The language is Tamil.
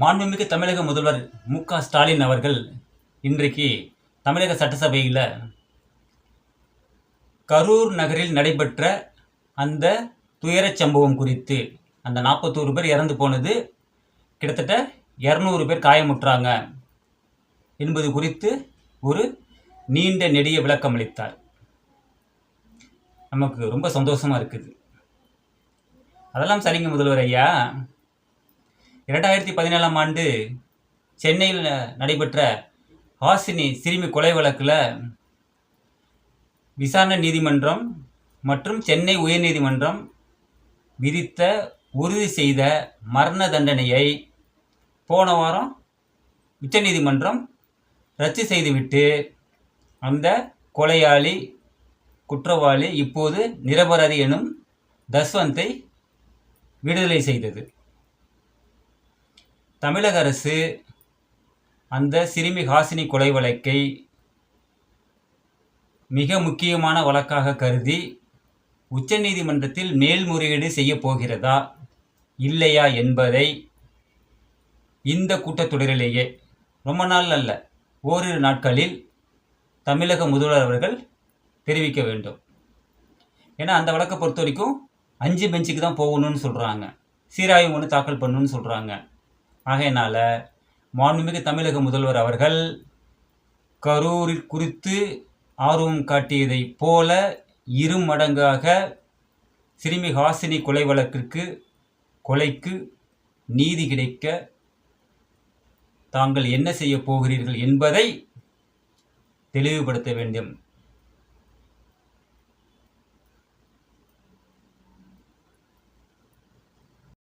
மாண்புமிகு தமிழக முதல்வர் மு க ஸ்டாலின் அவர்கள் இன்றைக்கு தமிழக சட்டசபையில் கரூர் நகரில் நடைபெற்ற அந்த துயரச் சம்பவம் குறித்து அந்த நாற்பத்தோரு பேர் இறந்து போனது. கிட்டத்தட்ட இரநூறு பேர் காயமுற்றாங்க என்பது குறித்து ஒரு நீண்ட நெடிய விளக்கம் அளித்தார். நமக்கு ரொம்ப சந்தோஷமா இருக்குது. அதெல்லாம் சரிங்க முதல்வர் ஐயா. இரண்டாயிரத்தி பதினேழாம் ஆண்டு சென்னையில் நடைபெற்ற ஹாசினி சிறுமி கொலை வழக்கில் விசாரணை நீதிமன்றம் மற்றும் சென்னை உயர்நீதிமன்றம் விதித்த உறுதி செய்த மரண தண்டனையை போன வாரம் உச்சநீதிமன்றம் ரத்து செய்துவிட்டு அந்த கொலையாளி குற்றவாளி இப்போது நிரபராதி எனும் தஸ்வந்தை விடுதலை செய்தது. தமிழக அரசு அந்த சிறுமி ஹாசினி கொலை வழக்கை மிக முக்கியமான வழக்காக கருதி உச்சநீதிமன்றத்தில் மேல்முறையீடு செய்யப் போகிறதா இல்லையா என்பதை இந்த கூட்டத்தொடரிலேயே ரொம்ப நாள் அல்ல ஓரிரு நாட்களில் தமிழக முதல்வர் அவர்கள் தெரிவிக்க வேண்டும். ஏன்னா அந்த வழக்கை பொறுத்த வரைக்கும் அஞ்சு பெஞ்சுக்கு தான் போகணும்னு சொல்கிறாங்க சீராய்வு ஒன்று தாக்கல் பண்ணணும்னு சொல்கிறாங்க ஆகையினால மாண்புமிகு தமிழக முதல்வர் அவர்கள் கரூரில் குறித்து ஆர்வம் காட்டியதைப் போல இரு மடங்காக சிறுமி ஹாசினி கொலை வழக்கிற்கு கொலைக்கு நீதி கிடைக்க தாங்கள் என்ன செய்ய போகிறீர்கள் என்பதை தெளிவுபடுத்த வேண்டும்.